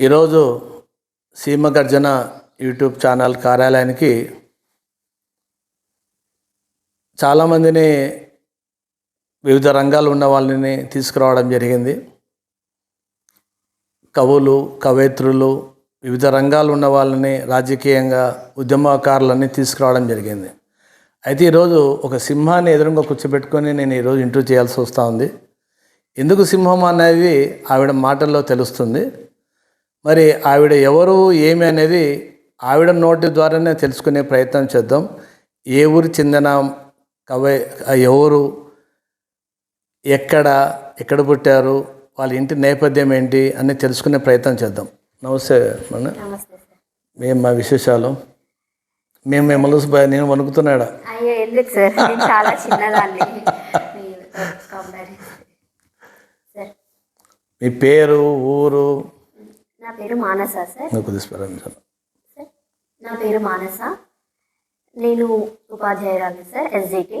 ఈరోజు సీమ గర్జన యూట్యూబ్ ఛానల్ కార్యాలయానికి చాలామందిని వివిధ రంగాలు ఉన్న వాళ్ళని తీసుకురావడం జరిగింది. కవులు కవయిత్రులు వివిధ రంగాలు ఉన్న వాళ్ళని రాజకీయంగా ఉద్యమకారులని తీసుకురావడం జరిగింది. అయితే ఈరోజు ఒక సింహాన్ని ఎదురుగా కూర్చోబెట్టుకొని నేను ఈరోజు ఇంటర్వ్యూ చేయాల్సి వస్తూ ఉంది. ఎందుకు సింహం అనేది ఆవిడ మాటల్లో తెలుస్తుంది. మరి ఆవిడ ఎవరు ఏమి అనేది ఆవిడ నోటి ద్వారానే తెలుసుకునే ప్రయత్నం చేద్దాం. ఏ ఊరు చెందిన కవై ఎవరు ఎక్కడ ఎక్కడ పుట్టారు వాళ్ళ ఇంటి నేపథ్యం ఏంటి అని తెలుసుకునే ప్రయత్నం చేద్దాం. నమస్తే మన మేము మా విశేషాలు. మేము మిమ్మల్ని నేను వణుకుతున్నాడా? అయ్యో ఎందుకు సార్? నేను చాలా చిన్నదాన్ని. మీరు కంపేర్ సార్. మీ పేరు ఊరు? నా పేరు మానస సార్. నా పేరు మానస. నేను ఉపాధ్యాయురాలు సార్ ఎస్జిటి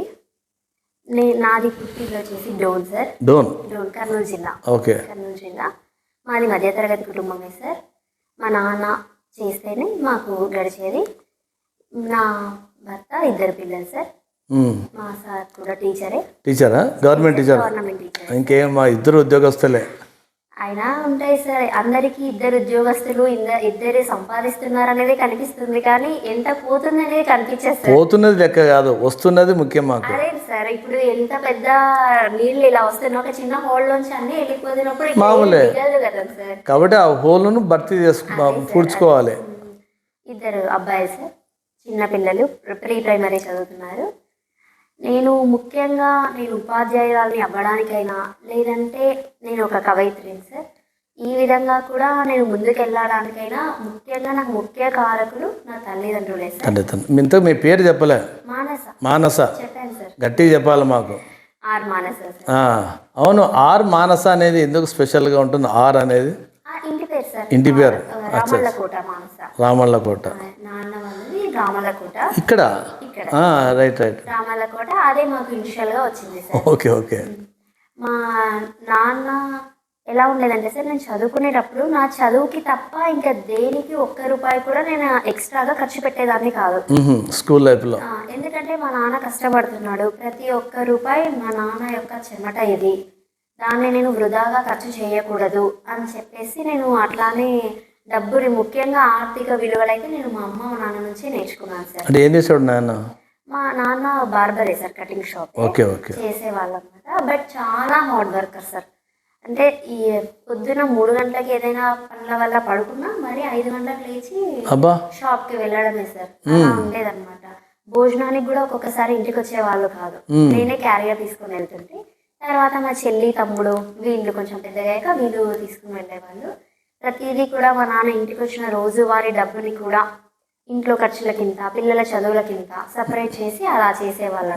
నే నాది పుట్టిల్లు వచ్చేసి డోన్ సార్. డోన్? డోన్ కర్నూలు జిల్లా. ఓకే. కర్నూలు జిల్లా. మాది మధ్యతరగతి కుటుంబమే సార్. మా నాన్న చేస్తేనే మాకు గడిచేది. నా భర్త ఇద్దరు పిల్లలు సార్. మా సార్ కూడా టీచరే. టీచరా? Government teacher? Government teacher. ఇంకేం మా ఇద్దరు ఉద్యోగస్తులే. అయినా ఉంటాయి సార్. అందరికీ ఇద్దరు ఉద్యోగస్తులు ఇంద- ఇద్దరు సంపాదిస్తున్నారు అనేది కనిపిస్తుంది కానీ ఎంత పోతుంది అనేది పోతున్నది లెక్క కాదు. వస్తున్నది ముఖ్యం మాకు. అదే సార్ ఇప్పుడు ఎంత పెద్ద నీళ్ళు ఇలా వస్తున్నా ఒక చిన్న హోల్ నుంచి అన్ని వెళ్ళిపోతున్నప్పుడు మామూలే. కాబట్టి ఆ హోల్ను భర్తీ చేసుకు పూడ్చుకోవాలి. ఇద్దరు అబ్బాయిలు సార్ చిన్న పిల్లలు ప్రీ ప్రైమరీ చదువుతున్నారు. నేను ముఖ్యంగా నేను ఉపాధ్యాయురాలని అవ్వడానికైనా లేదంటే నేను ఒక కవయిత్రిని సార్. ఈ విధంగా కూడా నేను ముందుకు వెళ్ళడానికైనా ముఖ్యంగా నాకు ముఖ్య కారకులు నా తల్లిదండ్రులే సార్. ఇంత మీ పేరు చెప్పలే? మానస. మానస. చెప్పాను సార్. గట్టిగా చెప్పాలి మాకు. ఆర్ మానస అవును ఆర్ మానస అనేది ఎందుకు స్పెషల్గా ఉంటుంది? ఆర్ అనేది? ఇంటి పేరు సార్. ఇంటి పేరు. రామల్లకోట మానస. రామళ్ళకోట నాన్న వాళ్ళది రామల్లకోట. ఇక్కడ ఇక్కడ రైట్ రైట్. అదే మాకు ఇనిషియల్గా వచ్చింది సార్. Okay okay. మా నాన్న ఎలా ఉండేదంటే సార్ నేను చదువుకునేటప్పుడు నా చదువుకి తప్ప ఇంకా దేనికి ఒక్క రూపాయి కూడా నేను ఎక్స్ట్రాగా ఖర్చు పెట్టేదాన్ని కాదు. స్కూల్ లైఫ్లో ఎందుకంటే మా నాన్న కష్టపడుతున్నాడు. ప్రతి ఒక్క రూపాయి మా నాన్న యొక్క చెమట ఇది. దాన్ని నేను వృధాగా ఖర్చు చేయకూడదు అని చెప్పేసి నేను అట్లానే డబ్బుని ముఖ్యంగా ఆర్థిక విలువలైతే నేను మా అమ్మ మా నాన్న నుంచి నేర్చుకున్నాను సార్. అంటే ఏం చేసాడు నాన్న? మా నాన్న బార్బరే sir cutting shop. Okay okay. చేసేవాళ్ళు అనమాట బట్ చాలా హార్డ్ వర్కర్ సార్. అంటే ఈ పొద్దున మూడు గంటలకి ఏదైనా పనుల వల్ల పడుకున్నా మరి ఐదు గంటలకు లేచి షాప్కి వెళ్ళడమే సార్. అలా ఉండేదన్నమాట. భోజనానికి కూడా ఒక్కొక్కసారి ఇంటికి వచ్చే వాళ్ళు కాదు. నేనే క్యారియర్ తీసుకుని వెళ్తుంటే తర్వాత మా చెల్లి తమ్ముడు వీళ్ళు కొంచెం పెద్దగాక వీళ్ళు తీసుకుని వెళ్ళేవాళ్ళు. ప్రతిదీ కూడా మా నాన్న ఇంటికి వచ్చిన రోజువారీ డబ్బుని కూడా ఇంట్లో ఖర్చులకింత పిల్లల చదువులకింత సపరేట్ చేసి అలా చేసేవాళ్ళు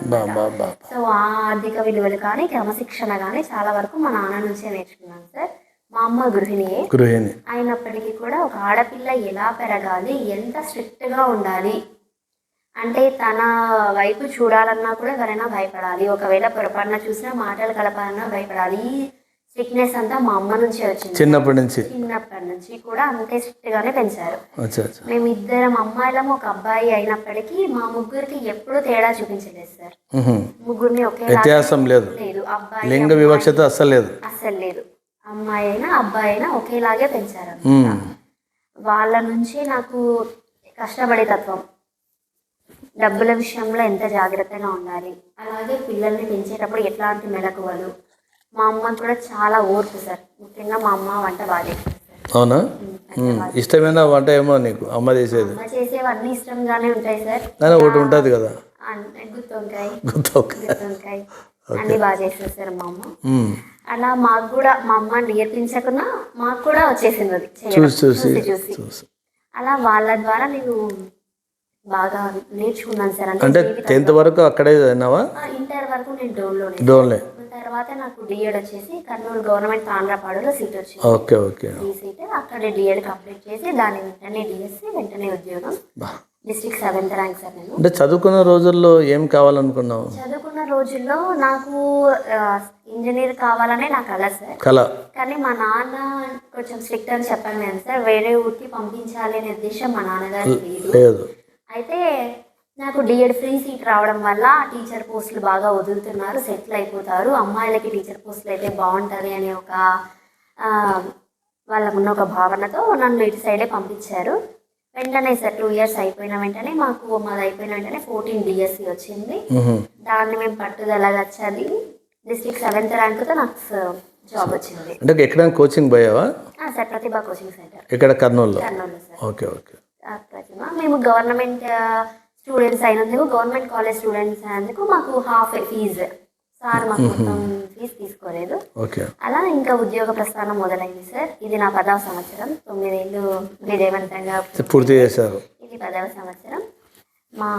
సో ఆ ఆర్థిక విలువలు కానీ క్రమశిక్షణ కానీ చాలా వరకు మా నాన్న నుంచే నేర్చుకున్నాను సార్. మా అమ్మ గృహిణియే. గృహిణి. అయినప్పటికీ కూడా ఒక ఆడపిల్ల ఎలా పెరగాలి ఎంత స్ట్రిక్ట్గా ఉండాలి అంటే తన వైపు చూడాలన్నా కూడా ఎవరైనా భయపడాలి. ఒకవేళ పొరపాటున చూసినా మాటలు కలపాలన్నా భయపడాలి. స్ట్రిక్ట్నెస్ అంతా మా అమ్మ నుంచే వచ్చింది. చిన్నప్పటి నుంచి? చిన్నప్పటి నుంచి కూడా అంతే స్ట్రిక్ట్ గానే పెంచారు మేము ఇద్దరం అమ్మాయిలం ఒక అబ్బాయి అయినప్పటికీ మా ముగ్గురికి ఎప్పుడూ తేడా చూపించలేదు సార్. ముగ్గురిని ఒకే వ్యత్యాసం లేదు. లేదు. అబ్బాయి లింగ వివక్షత అస్సలు లేదు. అస్సలు లేదు. అమ్మాయి అయినా అబ్బాయి అయినా ఒకేలాగే పెంచారు. వాళ్ళ నుంచి నాకు కష్టపడే తత్వం. డబ్బుల విషయంలో ఎంత జాగ్రత్తగా ఉండాలి. అలాగే పిల్లల్ని పెంచేటప్పుడు ఎట్లాంటి మెలకువలు మా అమ్మ కూడా చాలా ఓర్పు సార్ ముఖ్యంగా మా అమ్మ వంట బాగా. అవునా. ఇష్టమైన వంట ఏమో నీకు అమ్మ చేసేది? చేసేవన్నీ ఇష్టంగానే ఉంటాయి సార్. కానీ ఒకటి ఉంటుంది కదా? అంటే గుత్తి వంకాయ గుర్తు ఓకే. గుత్తి వంకాయ అన్ని బాగా చేస్తుంది సార్ మా అమ్మ. అలా మాకు కూడా మా అమ్మ నేర్పించకున్నా మాకు కూడా వచ్చేసింది అది. చూసి చూసి అలా వాళ్ళ ద్వారా నేను బాగా నేర్చుకున్నాను సార్. అంటే టెన్త్ వరకు అక్కడే చదివినావా? ఇంటర్ వరకు నేను డోన్లోనే. డోన్లే. తర్వాత నాకు డిఎడ్ వచ్చేసి కర్నూలు గవర్నమెంట్ తాండ్రపాడులో సీట్ వచ్చింది ఓకే ఓకే. ఈ సీట్ అక్కడ డిఎడ్ కంప్లీట్ చేసి దాని వెంటనే డిఎస్సి వెంటనే ఉద్యోగం. డిస్ట్రిక్ట్ సెవెంత్ ర్యాంక్ సార్ నేను. అంటే చదువుకున్న రోజుల్లో ఏం కావాలనుకున్నావు? చదువుకున్న రోజుల్లో నాకు ఇంజనీర్ కావాలనే నాకు కల సార్. కళ కానీ మా నాన్న కొంచెం స్ట్రిక్ట్ అని చెప్పాను నేను సార్. వేరే ఊరికి పంపించాలి అనే ఉద్దేశం మా నాన్నగారు లేదు. అయితే నాకు డిఎడ్ ఫ్రీ సీట్ రావడం వల్ల టీచర్ పోస్టులు బాగా వదులుతున్నారు సెటిల్ అయిపోతారు. అమ్మాయిలకి టీచర్ పోస్టులు అయితే బాగుంటుంది అనే ఒక వాళ్ళకున్న ఒక భావనతో నన్ను ఇటు సైడే పంపించారు. వెంటనే సార్ టూ ఇయర్స్ అయిపోయిన వెంటనే మాకు మాది అయిపోయిన వెంటనే ఫోర్టీన్ డిఎస్సి వచ్చింది. దాన్ని మేము పట్టుదలగా చదివి డిస్ట్రిక్ట్ సెవెంత్ ర్యాంక్తో నాకు జాబ్ వచ్చింది. అంటే ఎక్కడైనా కోచింగ్ పోయావా? సార్ ప్రతిభా కోచింగ్ సెంటర్ ఇక్కడ కర్నూలులో. సార్. Okay okay. ప్రతిభ. మేము గవర్నమెంట్ స్టూడెంట్స్ అయినందుకు గవర్నమెంట్ కాలేజ్ స్టూడెంట్స్ అయినందుకు మాకు హాఫ్ ఫీజు. సార్ మాకు మొత్తం ఫీజు తీసుకోలేదు. అలా ఇంకా ఉద్యోగ ప్రస్థానం మొదలైంది సార్. ఇది నా పదవ సంవత్సరం. తొమ్మిదేళ్ళు విజయవంతంగా పూర్తి చేశారు. ఇది పదవ సంవత్సరం. మా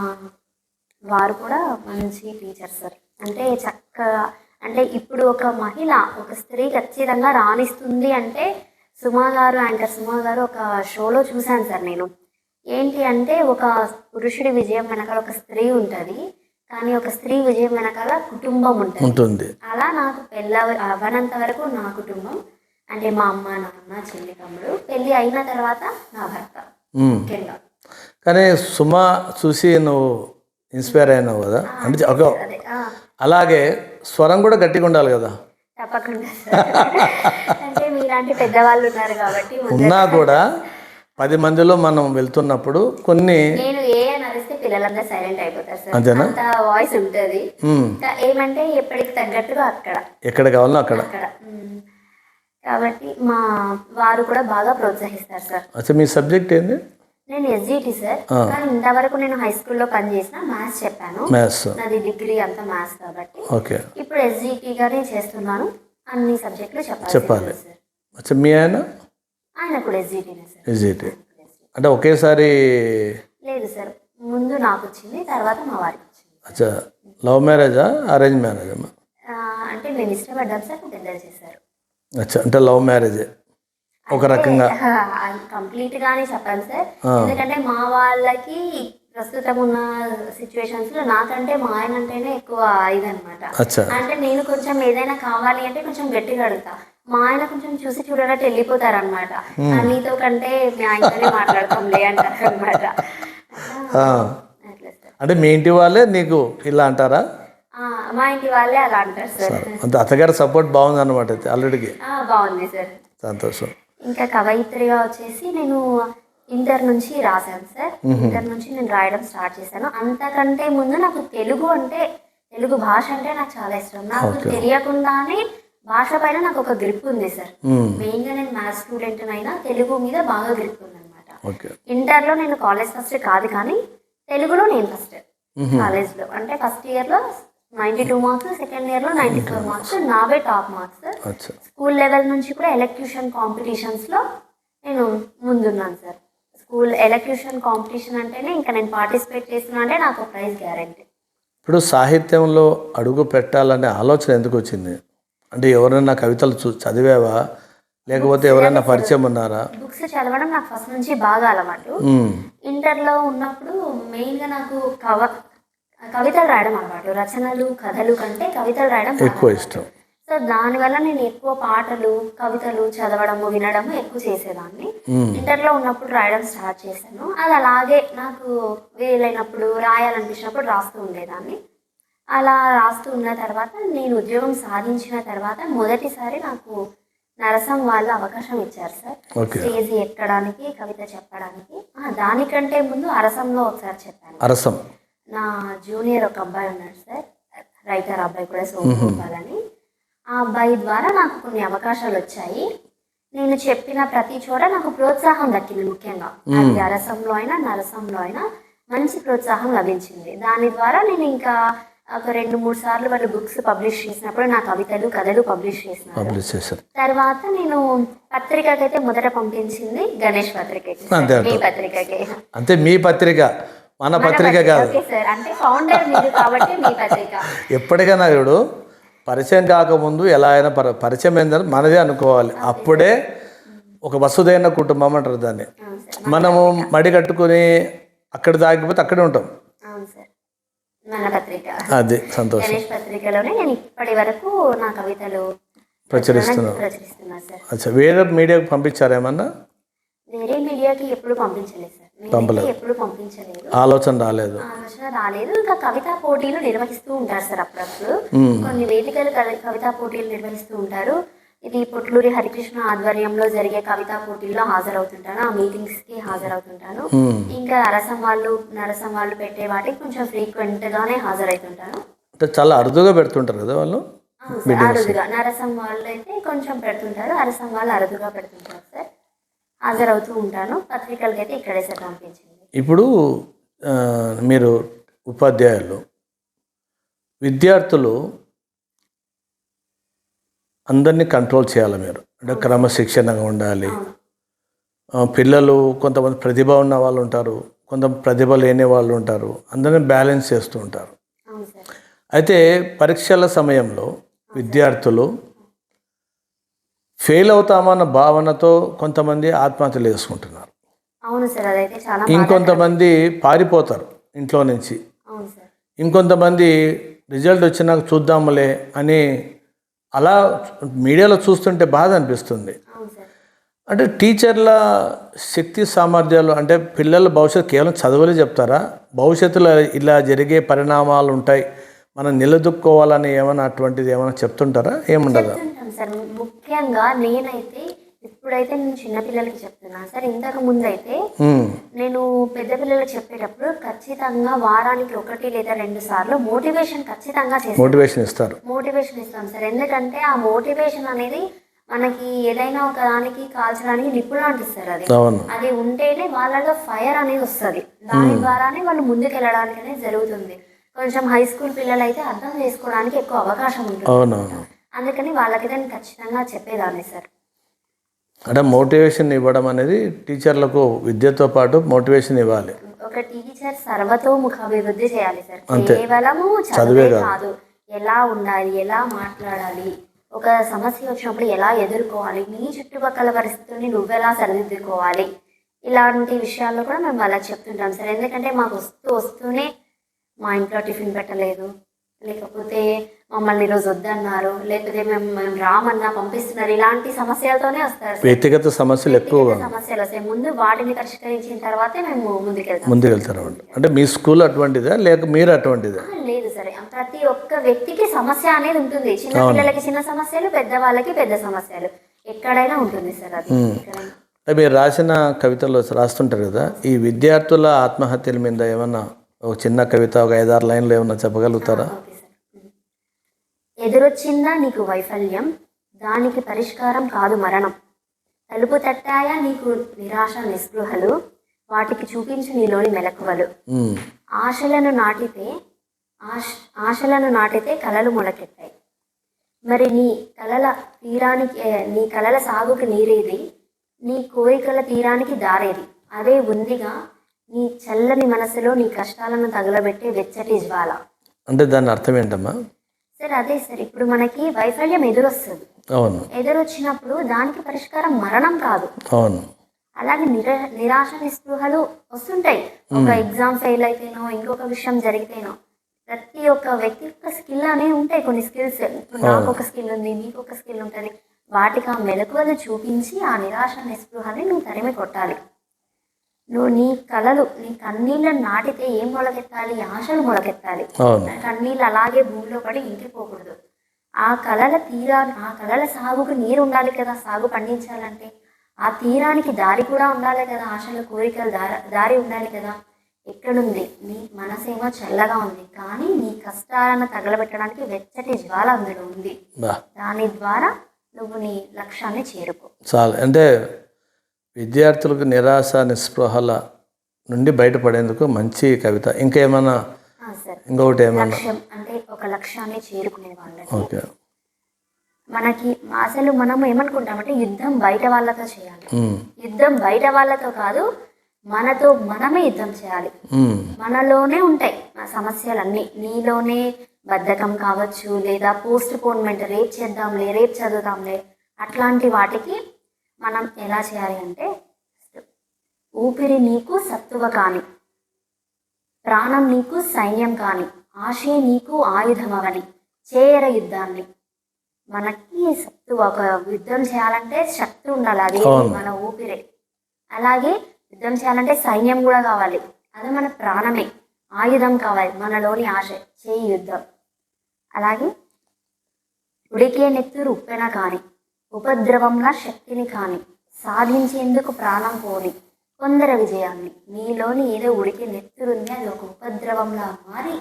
వారు కూడా మంచి టీచర్ సార్. అంటే చక్కగా అంటే ఇప్పుడు ఒక మహిళ ఒక స్త్రీ ఖచ్చితంగా రాణిస్తుంది అంటే సుమా గారు యాంకర్ సుమా గారు ఒక షోలో చూశాను సార్ నేను. ఏంటి అంటే ఒక పురుషుడి విజయం వెనకాల ఒక స్త్రీ ఉంటుంది. కానీ ఒక స్త్రీ విజయం వెనకాల కుటుంబం ఉంటుంది. అలా నాకు పెళ్ళ అవ్వనంత వరకు నా కుటుంబం అంటే మా అమ్మ నాన్న చెల్లి తమ్ముడు పెళ్ళి అయిన తర్వాత నా భర్త. ముఖ్యంగా. కానీ సుమ చూసి నువ్వు ఇన్స్పైర్ అయినావు కదా? అంటే అలాగే స్వరం కూడా గట్టిగా ఉండాలి కదా? తప్పకుండా. అంటే మీలాంటి పెద్దవాళ్ళు ఉన్నారు కాబట్టి ఉన్నా కూడా పది మందిలో మనం వెళ్తున్నప్పుడు కొన్ని నేను ఏ అని అరిస్తే పిల్లలందరూ సైలెంట్ అయిపోతారు సార్. అంతేనా? అంత వాయిస్ ఉంటది. ఇంకా ఏమంటే ఎప్పటికి తగ్గట్టుగా అక్కడ. ఎక్కడ కావాలో అక్కడ. కాబట్టి మా వారు కూడా బాగా ప్రోత్సహిస్తారు సార్. అచ్చా మీ సబ్జెక్ట్ ఏంది? నేను ఎస్జిటి సార్. కానీ ఇంతవరకు నేను హై స్కూల్లో పనిచేసిన మ్యాథ్స్ చెప్పాను. మ్యాథ్స్ నాది డిగ్రీ అంతా మ్యాథ్స్ కాబట్టి. ఓకే. ఇప్పుడు ఎస్జిటిగానే చేస్తున్నాను. అన్ని సబ్జెక్టులు చెప్పాలి చెప్పాలి. సార్. అచ్చా మీ ఆయన? ఆయన కూడా ఎస్జిటినే సార్. ఈజీటీ అంటే ఒకేసారి లేదు సార్. ముందు నాకు వచ్చింది తర్వాత మా వారికి వచ్చింది. అచ్చా లవ్ మ్యారేజా అరేంజ్ మ్యారేజ్? అమ్మా ఆ, అంటే మేము ఇష్టపడ్డాం సార్ పెద్దలు చేశారు. అచ్చా అంటే లవ్ మ్యారేజే. ఒక రకంగా. కంప్లీట్ గానే చెప్పాలి సార్. ఎందుకంటే మా వాళ్ళకి ప్రస్తుతం ఉన్న సిచ్యువేషన్స్లో నాకంటే మా ఆయన అంటేనే ఎక్కువ ఇదనమాట అచ్చా. అంటే నేను కొంచెం ఏదైనా కావాలి అంటే కొంచెం గట్టిగా అడుగుతా. మా ఆయన కొంచెం చూసి చూడనట్టు వెళ్ళిపోతారు అనమాట నీతో కంటే మీ ఆయనతోనే మాట్లాడతాంలే అంటారు అనమాట అంటే మీ ఇంటి వాళ్ళే నీకు ఇలా అంటారా? మా ఇంటి వాళ్ళే అలా అంటారు సార్. అంత అత్తగారి సపోర్ట్ బాగుంది అనమాట అయితే ఆల్రెడీకి. బాగుంది సార్. సంతోషం. ఇంకా కవయిత్రిగా వచ్చేసి నేను ఇంటర్ నుంచి రాశాను సార్. ఇంటర్ నుంచి నేను రాయడం స్టార్ట్ చేశాను. అంతకంటే ముందు నాకు తెలుగు అంటే తెలుగు భాష అంటే నాకు చాలా ఇష్టం. నాకు తెలియకుండానే భాష పైన నాకు ఒక గ్రిప్ ఉంది సార్. మెయిన్గా నేను మ్యాథ్స్ స్టూడెంట్ అయినా తెలుగు మీద బాగా గ్రిప్ ఉంది అనమాట ఓకే ఇంటర్లో నేను కాలేజ్ ఫస్ట్ కాదు కానీ తెలుగులో నేను ఫస్ట్ కాలేజ్లో. అంటే ఫస్ట్ ఇయర్లో నైన్టీ టూ మార్క్స్ సెకండ్ ఇయర్లో నైన్టీ ఫోర్ మార్క్స్ నావే టాప్ మార్క్స్ స్కూల్ లెవెల్ నుంచి కూడా ఎలక్ట్యూషన్ కాంపిటీషన్స్లో నేను ముందున్నాను సార్ స్కూల్ ఎలక్ట్యూషన్ కాంపిటీషన్ అంటేనే ఇంకా నేను పార్టిసిపేట్ చేస్తున్నా అంటే నాకు ప్రైజ్ గ్యారంటీ ఇప్పుడు సాహిత్యంలో అడుగు పెట్టాలనే ఆలోచన ఎందుకు వచ్చింది? అంటే ఎవరైనా కవితలు చూ చదివావా? లేకపోతే ఎవరైనా పరిచయం ఉన్నారా? బుక్స్ చదవడం నాకు ఫస్ట్ నుంచి బాగా అలవాటు. ఇంటర్లో ఉన్నప్పుడు మెయిన్గా నాకు కవ కవితలు రాయడం అలవాటు. రచనలు కథలు కంటే కవితలు రాయడం ఎక్కువ. ఇష్టం. సో దానివల్ల నేను ఎక్కువ పాటలు కవితలు చదవడము వినడము ఎక్కువ చేసేదాన్ని. ఇంటర్లో ఉన్నప్పుడు రాయడం స్టార్ట్ చేశాను. అది అలాగే నాకు వీలైనప్పుడు రాయాలనిపించినప్పుడు రాస్తూ ఉండేదాన్ని. అలా రాస్తూ ఉన్న తర్వాత నేను ఉద్యోగం సాధించిన తర్వాత మొదటిసారి నాకు నరసం వాళ్ళు అవకాశం ఇచ్చారు సార్. స్టేజ్ ఎక్కడానికి కవిత చెప్పడానికి. దానికంటే ముందు అరసంలో ఒకసారి చెప్పాను. అరసం. నా జూనియర్ ఒక అబ్బాయి ఉన్నాడు సార్. రైటర్ అబ్బాయి కూడా సోమగోపాల్ అని ఆ అబ్బాయి ద్వారా నాకు కొన్ని అవకాశాలు వచ్చాయి. నేను చెప్పిన ప్రతి చోట నాకు ప్రోత్సాహం దక్కింది ముఖ్యంగా. అది అరసంలో అయినా నరసంలో అయినా మంచి ప్రోత్సాహం లభించింది. దాని ద్వారా నేను ఇంకా ఒక రెండు మూడు సార్లు వాళ్ళు బుక్స్ పబ్లిష్ చేసినప్పుడు నా కవితలు కథలు పబ్లిష్ చేసినారు. పబ్లిష్ చేశారు. తర్వాత నేను పత్రికకైతే మొదట పంపించింది గణేష్ పత్రికకి. అంతే మీ. పత్రికకి. అంతే మీ పత్రిక. మన పత్రిక కాదు. Okay sir. అంటే ఫౌండర్ మీరు కాబట్టి మీ పత్రిక. ఎప్పటికైనా చూడు పరిచయం కాకముందు ఎలా అయినా పర పరిచయం ఏందని మనదే అనుకోవాలి. అప్పుడే ఒక వసుదైన కుటుంబం అంటారు దాన్ని. మనము మడి కట్టుకుని అక్కడ దాగిపోతే అక్కడే ఉంటాం. మన పత్రిక. అది సంతోషం. గణేష్ పత్రికలోనే నేను ఇప్పటి వరకు నా కవితలు ప్రచురిస్తున్నారు ప్రచురిస్తున్నా సార్. అచ్చా వేరే మీడియాకు పంపించారేమన్నా వేరే మీడియాకి ఎప్పుడు పంపించలేదు సార్. నేనైతే ఎప్పుడు పంపించలేదు. ఆలోచన రాలేదు. ఆలోచన రాలేదు. ఇంకా కవితా పోటీలు నిర్వహిస్తూ ఉంటారు సార్ అప్పుడప్పుడు. కొన్ని వేదికలు కవి- కవితా పోటీలు నిర్వహిస్తూ ఉంటారు. ఇది పొట్లూరి హరికృష్ణ ఆధ్వర్యంలో జరిగే కవితా పోటీల్లో హాజరవుతుంటాను. ఆ మీటింగ్స్కి హాజరవుతుంటాను. ఇంకా అరసం వాళ్ళు నరసం వాళ్ళు పెట్టే వాటికి కొంచెం ఫ్రీక్వెంట్ గానే హాజరవుతుంటాను. అంటే చాలా అరుదుగా పెడుతుంటారు కదా వాళ్ళు? అరుదుగా. నరసం వాళ్ళు అయితే కొంచెం పెడుతుంటారు. అరసం వాళ్ళు అరుదుగా పెడుతుంటారు సార్. హాజరవుతూ ఉంటాను. పత్రికలకి అయితే ఇక్కడే సార్ పంపించింది. ఇప్పుడు మీరు ఉపాధ్యాయులు విద్యార్థులు అందరినీ కంట్రోల్ చేయాలి మీరు. అంటే క్రమశిక్షణగా ఉండాలి. పిల్లలు కొంతమంది ప్రతిభ ఉన్న వాళ్ళు ఉంటారు. కొంత ప్రతిభ లేని వాళ్ళు ఉంటారు. అందరిని బ్యాలెన్స్ చేస్తూ ఉంటారు. అయితే పరీక్షల సమయంలో విద్యార్థులు ఫెయిల్ అవుతామన్న భావనతో కొంతమంది ఆత్మహత్యలు చేసుకుంటున్నారు. ఇంకొంతమంది పారిపోతారు ఇంట్లో నుంచి. ఇంకొంతమంది రిజల్ట్ వచ్చినాక చూద్దాములే అని అలా మీడియాలో చూస్తుంటే బాధ అనిపిస్తుంది. అంటే టీచర్ల శక్తి సామర్థ్యాలు అంటే పిల్లల భవిష్యత్తు కేవలం చదువులే చెప్తారా? భవిష్యత్తులో ఇలా జరిగే పరిణామాలు ఉంటాయి. మనం నిలదొక్కోవాలని ఏమైనా అటువంటిది ఏమైనా చెప్తుంటారా? ఏముండదా? ముఖ్యంగా నేనైతే ఇప్పుడైతే నేను చిన్నపిల్లలకి చెప్తున్నాను సార్ ఇంతకు ముందు అయితే ఉమ్, నేను పెద్ద పిల్లలకు చెప్పేటప్పుడు ఖచ్చితంగా వారానికి ఒకటి లేదా రెండు సార్లు మోటివేషన్ ఖచ్చితంగా చేస్తాను. మోటివేషన్ ఇస్తారు. మోటివేషన్ ఇస్తాం సార్. ఎందుకంటే ఆ మోటివేషన్ అనేది మనకి ఏదైనా ఒక దానికి కాల్చడానికి నిప్పులు అంటిస్తారు అది. అవును. అది ఉంటేనే వాళ్ళలో ఫైర్ అనేది వస్తుంది. దాని ద్వారానే వాళ్ళు ముందుకు వెళ్ళడానికి అనేది జరుగుతుంది. కొంచెం హై స్కూల్ పిల్లలు అయితే అర్థం చేసుకోవడానికి ఎక్కువ అవకాశం ఉంటుంది. అందుకని వాళ్ళకైతే నేను ఖచ్చితంగా చెప్పేదాన్ని సార్. అంటే మోటివేషన్ ఇవ్వడం అనేది టీచర్లకు విద్యతో పాటు మోటివేషన్ ఇవ్వాలి. ఒక టీచర్ సర్వతోముఖ అభివృద్ధి చేయాలి సార్. కేవలము చదివే కాదు. ఎలా ఉండాలి ఎలా మాట్లాడాలి ఒక సమస్య వచ్చినప్పుడు ఎలా ఎదుర్కోవాలి నీ చుట్టుపక్కల పరిస్థితుల్ని నువ్వెలా సరిదిద్దుకోవాలి? ఇలాంటి విషయాల్లో కూడా మేము అలా చెప్తుంటాం సార్. ఎందుకంటే మాకు వస్తూ వస్తూనే మా ఇంట్లో టిఫిన్ పెట్టలేదు. లేకపోతే మమ్మల్ని ఈరోజు వద్దన్నారు. లేకపోతే మేము మేము రామన్నా పంపిస్తున్నారు. ఇలాంటి సమస్యలతోనే వస్తారు వ్యక్తిగత సమస్యలు ఎక్కువగా సమస్యలు వస్తాయి. ముందు వాటిని పరిష్కరించిన తర్వాతే మేము ముందుకెళ్తాం. ముందుకు వెళ్తారు అంటే మీ స్కూల్ అటువంటిదా? లేక మీరు అటువంటిదా? లేదు సరే. ప్రతి ఒక్క వ్యక్తికి సమస్య అనేది ఉంటుంది. చిన్న పిల్లలకి చిన్న సమస్యలు పెద్ద వాళ్ళకి పెద్ద సమస్యలు. ఎక్కడైనా ఉంటుంది సార్ అది. మీరు రాసిన కవితలు రాస్తుంటారు కదా ఈ విద్యార్థుల ఆత్మహత్యల మీద ఏమన్నా ఒక చిన్న కవిత ఒక ఐదారు లైన్లు ఏమన్నా చెప్పగలుగుతారా? ఎదురొచ్చిందా నీకు వైఫల్యం? దానికి పరిష్కారం కాదు మరణం. తలుపు తట్టాయా నీకు నిరాశ నిస్పృహలు? వాటికి చూపించు నీలోని మెలకువలు. ఆశలను నాటితే ఆశ ఆశలను నాటితే కలలు మొలకెత్తాయి. మరి నీ కలల తీరానికి నీ కలల సాగుకి నీరేది? నీ కోరికల తీరానికి దారేది? అదే ఉందిగా నీ చల్లని మనసులో నీ కష్టాలను తగలబెట్టే వెచ్చటి జ్వాల. అంటే దాని అర్థం ఏంటమ్మా? సార్ అదే సార్. ఇప్పుడు మనకి వైఫల్యం ఎదురొస్తుంది. అవును. ఎదురొచ్చినప్పుడు దానికి పరిష్కారం మరణం కాదు. అవును. అలాగే నిర నిరాశ నిస్పృహలు వస్తుంటాయి. ఒక ఎగ్జామ్ ఫెయిల్ అయితేనో ఇంకొక విషయం జరిగితేనో ప్రతి ఒక్క వ్యక్తి యొక్క స్కిల్ అనేవి ఉంటాయి కొన్ని స్కిల్స్. నాకు ఒక స్కిల్ ఉంది నీకు ఒక స్కిల్ ఉంటుంది. వాటికి ఆ మెలకువలు చూపించి ఆ నిరాశ నిస్పృహని నువ్వు తరిమి కొట్టాలి. నువ్వు నీ కళలు నీ కన్నీళ్ళని నాటితే ఏం మొలకెత్తాలి? ఆశలు మొలకెత్తాలి. కన్నీళ్ళు అలాగే భూమిలో పడి ఇంకిపోకూడదు. ఆ కళల తీరా ఆ కళల సాగుకు నీరు ఉండాలి కదా? సాగు పండించాలంటే ఆ తీరానికి దారి కూడా ఉండాలి కదా? ఆశల కోరికలు దారి దారి ఉండాలి కదా? ఎక్కడుంది? నీ మనసేమో చల్లగా ఉంది. కానీ నీ కష్టాలను తగలబెట్టడానికి వెచ్చటి జ్వాల అందులో ఉంది. దాని ద్వారా నువ్వు నీ లక్ష్యాన్ని చేరుకో. చాలు. అంటే విద్యార్థులకు నిరాశ నిస్పృహల నుండి బయటపడేందుకు మంచి కవిత. ఇంకా ఏమన్నా? ఆ, సరే. ఇంకొకటి లక్ష్యం అంటే ఒక లక్ష్యాన్ని చేరుకునే వాళ్ళకి ఓకే. మనకి అసలు మనం ఏమనుకుంటామంటే యుద్ధం బయట వాళ్ళతో చేయాలి. యుద్ధం బయట వాళ్ళతో కాదు మనతో మనమే యుద్ధం చేయాలి. మనలోనే ఉంటాయి ఆ సమస్యలన్నీ. నీలోనే బద్ధకం కావచ్చు లేదా పోస్ట్ పోన్మెంట్ రేపు చేద్దాంలే రేపు చదువుదాంలే అట్లాంటి వాటికి మనం ఎలా చేయాలి అంటే ఊపిరి నీకు సత్తువ కాని ప్రాణం నీకు సైన్యం కాని ఆశే నీకు ఆయుధమవని చేయర యుద్ధాన్ని. మనకి శక్తి ఒక యుద్ధం చేయాలంటే శక్తి ఉండాలి అది. మన ఊపిరే. అలాగే యుద్ధం చేయాలంటే సైన్యం కూడా కావాలి అది మన ప్రాణమే ఆయుధం కావాలి మనలోని ఆశ చేయి యుద్ధం. అలాగే ఉడికే నెత్తురు ఉప్పెన కాని ఉపద్రవంలా శక్తిని కాని సాధించేందుకు ప్రాణం పోని కొందర విజయాన్ని నీలోని ఏదో ఉడికే నెత్తురుంది అది ఒక ఉపద్రవంలా మారి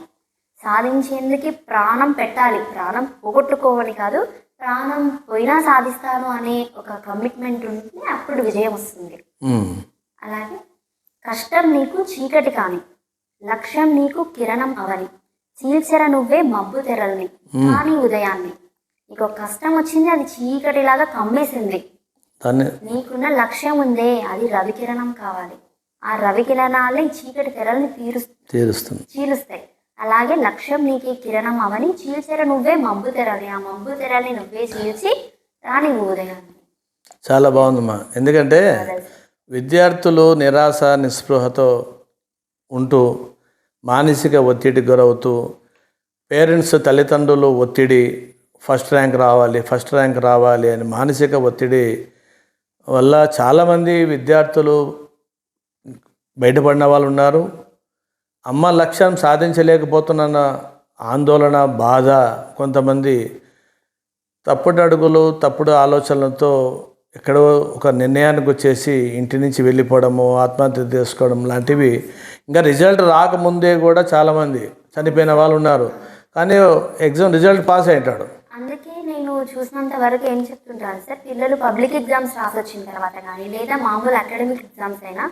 సాధించేందుకు ప్రాణం పెట్టాలి. ప్రాణం పోగొట్టుకోవని కాదు ప్రాణం పోయినా సాధిస్తాను అనే ఒక కమిట్మెంట్ ఉంటే అప్పుడు విజయం వస్తుంది. అలాగే కష్టం నీకు చీకటి కాని లక్ష్యం నీకు కిరణం అవని చీల్చెర నువ్వే మబ్బు తెరల్ని కానీ ఉదయాన్ని నీకు ఒక కష్టం వచ్చింది అది చీకటిలాగా కమ్మేసింది నీకున్న లక్ష్యం ఉందే అది రవికిరణం కావాలి. ఆ రవికిరణాలే చీకటి తెరల్ని తీరు తీరుస్తుంది. చీలుస్తాయి. అలాగే లక్ష్యం నీకు కిరణం అవని చీల్చెర నువ్వే మబ్బు తెరలి ఆ మబ్బు తెరల్ని నువ్వే చీల్చి రాని ఉదయాన్ని. చాలా బాగుందమ్మా. ఎందుకంటే విద్యార్థులు నిరాశ నిస్పృహతో ఉంటూ మానసిక ఒత్తిడికి గురవుతూ పేరెంట్స్ తల్లిదండ్రులు ఒత్తిడి ఫస్ట్ ర్యాంక్ రావాలి ఫస్ట్ ర్యాంక్ రావాలి అని మానసిక ఒత్తిడి వల్ల చాలామంది విద్యార్థులు బయటపడిన వాళ్ళు ఉన్నారు. అమ్మ లక్ష్యం సాధించలేకపోతున్న ఆందోళన బాధ కొంతమంది తప్పుడు అడుగులు తప్పుడు ఆలోచనలతో ఎక్కడో ఒక నిర్ణయానికి వచ్చేసి ఇంటి నుంచి వెళ్ళిపోవడము ఆత్మహత్య చేసుకోవడం లాంటివి. ఇంకా రిజల్ట్ రాకముందే కూడా చాలామంది చనిపోయిన వాళ్ళు ఉన్నారు. కానీ ఎగ్జామ్ రిజల్ట్ పాస్ అయ్యాడు చూసినంత వరకు ఏం చెప్తుంటాను సార్? పిల్లలు పబ్లిక్ ఎగ్జామ్స్ రాసొచ్చిన తర్వాత కానీ లేదా మామూలు అకాడమిక్ ఎగ్జామ్స్ అయినా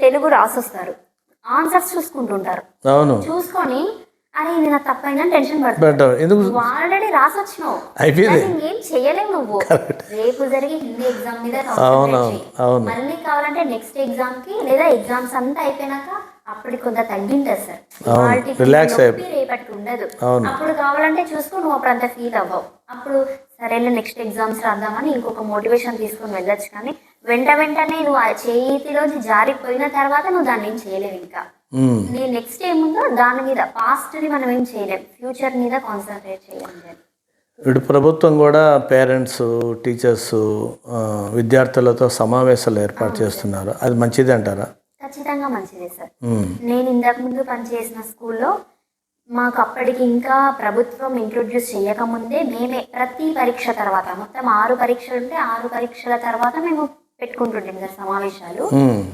తెలుగు రాసొస్తారు. ఆన్సర్స్ చూసుకుంటుంటారు. అవును. చూసుకొని అరే ఇది నాకు తప్పైందని టెన్షన్ పడతారు. ఎందుకు? ఆల్రెడీ రాసొచ్చినావు. అయిపోయింది. ఇంకేం చేయలేవు నువ్వు. రేపు జరిగే హిందీ ఎగ్జామ్ మీద. అవును. మళ్ళీ కావాలంటే నెక్స్ట్ ఎగ్జామ్కి లేదా ఎగ్జామ్స్ అంతా అయిపోయినాక అప్పటికి కొంత తగ్గింటుంది సార్? నొప్పి రేపటికి ఉండదు. అప్పుడు కావాలంటే చూసుకో నువ్వు అప్పుడు అంత ఫీల్ అవ్వవు. అప్పుడు సరేలే నెక్స్ట్ ఎగ్జామ్స్ రాద్దామని ఇంకొక మోటివేషన్ తీసుకొని వెళ్ళొచ్చు కానీ వెంట వెంటనే నువ్వు ఆ చేతిలోంచి జారిపోయిన తర్వాత నువ్వు దాన్ని ఏం చేయలేవు ఇంకా. ఉమ్, నీ నెక్స్ట్ ఏముందో దాని మీద పాస్ట్ని మనం ఏం చేయలేం. ఫ్యూచర్ మీద కాన్సన్ట్రేట్ చేయాలి ఇప్పుడు ప్రభుత్వం కూడా పేరెంట్స్ టీచర్స్ విద్యార్థులతో సమావేశాలు ఏర్పాటు చేస్తున్నారు. అది మంచిది అంటారా? ఖచ్చితంగా మంచిదే సార్. నేను ఇంతకు ముందు పనిచేసిన స్కూల్లో మాకు అప్పటికి ఇంకా ప్రభుత్వం ఇంట్రొడ్యూస్ చేయకముందే మేమే ప్రతి పరీక్ష తర్వాత మొత్తం ఆరు పరీక్షలు ఉంటే ఆరు పరీక్షల తర్వాత మేము పెట్టుకుంటుంటాం సార్ సమావేశాలు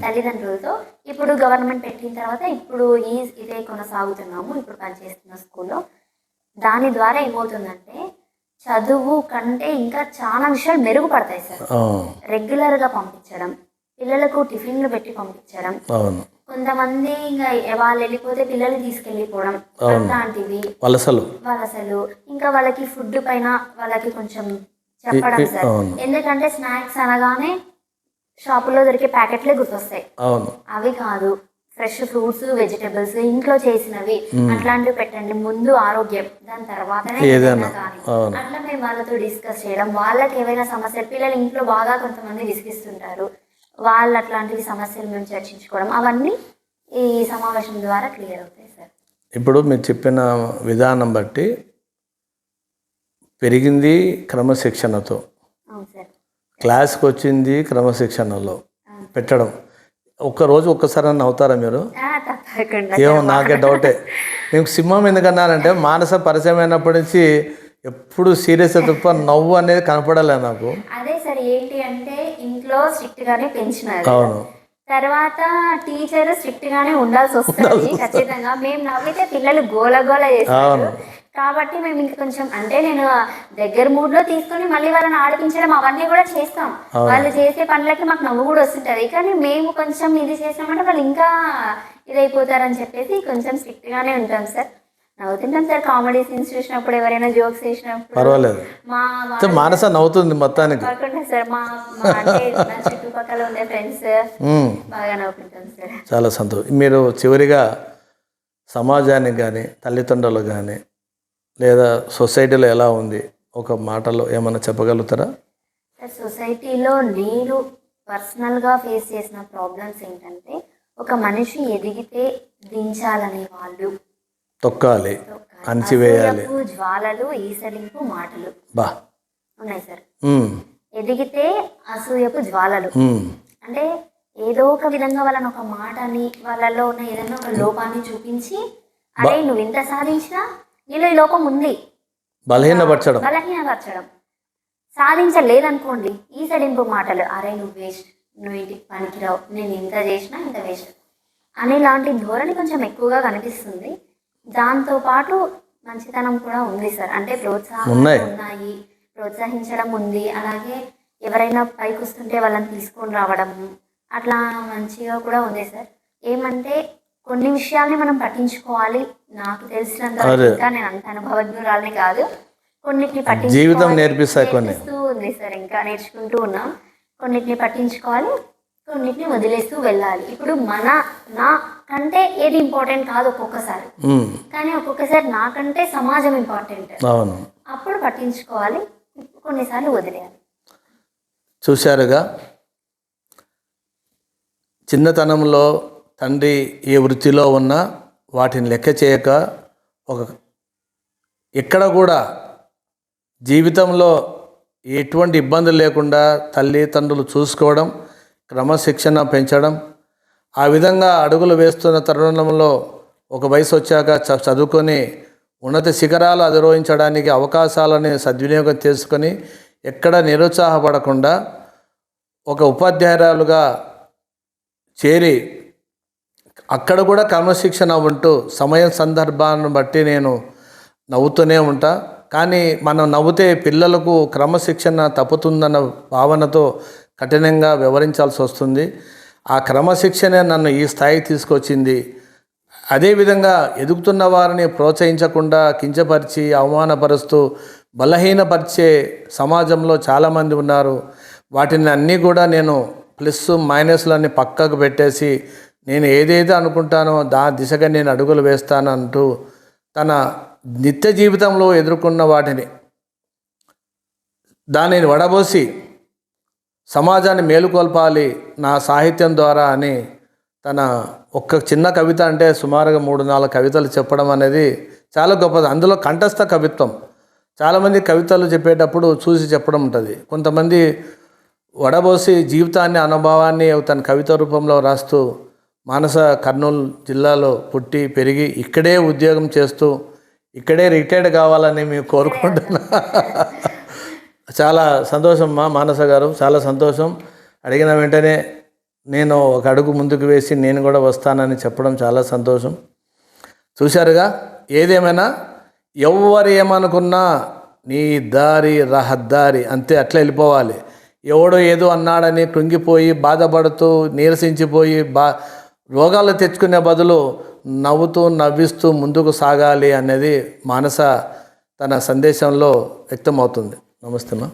తల్లిదండ్రులతో. ఇప్పుడు గవర్నమెంట్ పెట్టిన తర్వాత ఇప్పుడు ఈ ఇదే కొనసాగుతున్నాము ఇప్పుడు పనిచేస్తున్న స్కూల్లో. దాని ద్వారా ఏమవుతుందంటే చదువు కంటే ఇంకా చాలా విషయాలు మెరుగుపడతాయి సార్. రెగ్యులర్గా పంపించడం పిల్లలకు టిఫిన్లు పెట్టి పంపించడం. కొంతమంది ఇంకా వాళ్ళు వెళ్ళిపోతే పిల్లలు తీసుకెళ్ళిపోవడం. అట్లాంటివి. వలసలు. వలసలు. ఇంకా వాళ్ళకి ఫుడ్ పైన వాళ్ళకి కొంచెం చెప్పడం సార్. ఎందుకంటే స్నాక్స్ అనగానే షాపులో దొరికే ప్యాకెట్లే గుర్తొస్తాయి. అవి కాదు. ఫ్రెష్ ఫ్రూట్స్ వెజిటబుల్స్ ఇంట్లో చేసినవి. అట్లాంటివి పెట్టండి. ముందు ఆరోగ్యం. దాని అవును. అట్లా మేము వాళ్ళతో డిస్కస్ చేయడం. వాళ్ళకి ఏవైనా సమస్యలు పిల్లలు ఇంట్లో బాగా కొంతమంది విసిగిస్తుంటారు. వాళ్ళు అట్లాంటివి సమస్యలు మేము చర్చించుకోవడం అవన్నీ ఈ సమావేశం ద్వారా క్లియర్ అవుతాయి సార్. ఇప్పుడు మీరు చెప్పిన విధానం బట్టి పెరిగింది క్రమశిక్షణతో. క్లాస్కి వచ్చింది క్రమశిక్షణలో పెట్టడం. ఒక్కరోజు ఒక్కసారి అన్న అవుతారా మీరు ఏమో నాకే డౌటే. మేము సింహం ఎందుకన్నానంటే మానస పరిచయం అయినప్పటి నుంచి ఎప్పుడు సీరియస్ తప్ప నవ్వు అనేది కనపడలే నాకు. అదే సార్ ఏంటి అంటే ఇంట్లో స్ట్రిక్ట్ గానే పెంచినారు. అవును. తర్వాత టీచర్ స్ట్రిక్ట్ గానే ఉండాల్సి వస్తుంది ఖచ్చితంగా. మేము నవ్వితే పిల్లలు గోల గోల చేస్తారు. కాబట్టి మేము ఇంక కొంచెం అంటే నేను దగ్గర మూడ్లో తీసుకొని మళ్ళీ వాళ్ళని ఆడిపించడం అవన్నీ కూడా చేస్తాం. వాళ్ళు చేసే పనులకి మాకు నవ్వు కూడా వస్తుంటది. కానీ మేము కొంచెం ఇది చేసామంటే వాళ్ళు ఇంకా ఇదైపోతారని చెప్పేసి కొంచెం స్ట్రిక్ట్ గానే ఉంటాం సార్. నవ్వుతుంటాం సార్ కామెడీ సీన్స్ చూసినప్పుడు ఎవరైనా జోక్స్ చేసినప్పుడు పర్వాలేదు. మా మానస నవ్వుతుంది మొత్తానికి. సార్ మా చుట్టుపక్కల ఉండే ఫ్రెండ్స్ బాగా నవ్వుకుంటాం సార్. చాలా సంతోషం. మీరు చివరిగా సమాజానికి కానీ తల్లిదండ్రులు కానీ లేదా సొసైటీలో ఎలా ఉంది? ఒక మాటలో ఏమైనా చెప్పగలుగుతారా? సొసైటీలో నేను పర్సనల్గా ఫేస్ చేసిన ప్రాబ్లమ్స్ ఏంటంటే ఒక మనిషి ఎదిగితే దించాలనే వాళ్ళు తొక్కాలి అణిచివేయాలి జ్వాలలు ఈసలింపు మాటలు. బా. ఉన్నాయి సార్. ఎదిగితే అసూయపు జ్వాలలు. అంటే ఏదో ఒక విధంగా వాళ్ళని ఒక మాటని వాళ్ళలో ఉన్న ఏదైనా ఒక లోపాన్ని చూపించి అరే నువ్వు ఇంత సాధించినా నీలో ఈ లోపం ఉంది. బలహీనపరచడం. బలహీనపరచడం. సాధించలేదనుకోండి ఈ సడింపు మాటలు. అరే నువ్వు వేస్ట్. నువ్వు ఇంటికి పనికిరావు. నేను ఇంత చేసినా ఇంత వేస్ట్. అనేలాంటి ధోరణి కొంచెం ఎక్కువగా కనిపిస్తుంది. దాంతో పాటు మంచితనం కూడా ఉంది సార్. అంటే ప్రోత్సాహం ఉన్నాయి. ప్రోత్సహించడం ఉంది. అలాగే ఎవరైనా పైకి వస్తుంటే వాళ్ళని తీసుకొని రావడం అట్లా మంచిగా కూడా ఉంది సార్. ఏమంటే కొన్ని విషయాల్ని మనం పట్టించుకోవాలి. నాకు తెలిసినంత నేను అంత అనుభవజ్ఞురాలని కాదు. కొన్నిటిని పట్టించుకోవాలి జీవితం కొన్ని. ఉంది సార్. ఇంకా నేర్చుకుంటూ ఉన్నాం. కొన్నిటిని పట్టించుకోవాలి కొన్నిటిని వదిలేస్తూ వెళ్ళాలి. ఇప్పుడు మన నా కంటే ఏది ఇంపార్టెంట్ కాదు ఒక్కొక్కసారి. కానీ ఒక్కొక్కసారి నాకంటే సమాజం ఇంపార్టెంట్ అవును. అప్పుడు పట్టించుకోవాలి కొన్నిసార్లు వదిలేయాలి. చూశారుగా? చిన్నతనంలో తండ్రి ఏ వృత్తిలో ఉన్నా వాటిని లెక్క చేయక ఒక ఎక్కడ కూడా జీవితంలో ఎటువంటి ఇబ్బందులు లేకుండా తల్లిదండ్రులు చూసుకోవడం క్రమశిక్షణ పెంచడం ఆ విధంగా అడుగులు వేస్తున్న తరుణంలో ఒక వయసు వచ్చాక చ- చదువుకొని ఉన్నత శిఖరాలు అధిరోహించడానికి అవకాశాలని సద్వినియోగం చేసుకొని ఎక్కడ నిరుత్సాహపడకుండా ఒక ఉపాధ్యాయురాలుగా చేరి అక్కడ కూడా క్రమశిక్షణ ఉంటూ సమయం సందర్భాన్ని బట్టి నేను నవ్వుతూనే ఉంటా. కానీ మనం నవ్వుతే పిల్లలకు క్రమశిక్షణ తప్పుతుందన్న భావనతో కఠినంగా వివరించాల్సి వస్తుంది. ఆ క్రమశిక్షణే నన్ను ఈ స్థాయికి తీసుకొచ్చింది. అదేవిధంగా ఎదుగుతున్న వారిని ప్రోత్సహించకుండా కించపరిచి అవమానపరుస్తూ బలహీనపరిచే సమాజంలో చాలామంది ఉన్నారు. వాటిని అన్నీ కూడా నేను ప్లస్ మైనస్లన్నీ పక్కకు పెట్టేసి నేను ఏదైతే అనుకుంటానో దా దిశగా నేను అడుగులు వేస్తాను అంటూ తన నిత్య జీవితంలో ఎదుర్కొన్న వాటిని దానిని వడబోసి సమాజాన్ని మేలుకొల్పాలి నా సాహిత్యం ద్వారా అని తన ఒక్క చిన్న కవిత అంటే సుమారుగా మూడు నాలుగు కవితలు చెప్పడం అనేది చాలా గొప్పది. అందులో కంఠస్థ కవిత్వం. చాలామంది కవితలు చెప్పేటప్పుడు చూసి చెప్పడం ఉంటుంది. కొంతమంది వడబోసి జీవితాన్ని అనుభవాన్ని తన కవిత రూపంలో రాస్తూ మానస కర్నూలు జిల్లాలో పుట్టి పెరిగి ఇక్కడే ఉద్యోగం చేస్తూ ఇక్కడే రిటైర్డ్ కావాలని మేము కోరుకుంటున్నా. చాలా సంతోషం మా మానస గారు చాలా సంతోషం. అడిగిన వెంటనే నేను ఒక అడుగు ముందుకు వేసి నేను కూడా వస్తానని చెప్పడం చాలా సంతోషం. చూశారుగా ఏదేమైనా ఎవరు ఏమనుకున్నా నీ దారి రహదారి అంతే అట్లా వెళ్ళిపోవాలి. ఎవడో ఏదో అన్నాడని కృంగిపోయి బాధపడుతూ నీరసించిపోయి బా రోగాలు తెచ్చుకునే బదులు నవ్వుతూ నవ్విస్తూ ముందుకు సాగాలి అనేది మానస తన సందేశంలో వ్యక్తమవుతుంది. నమస్తే మా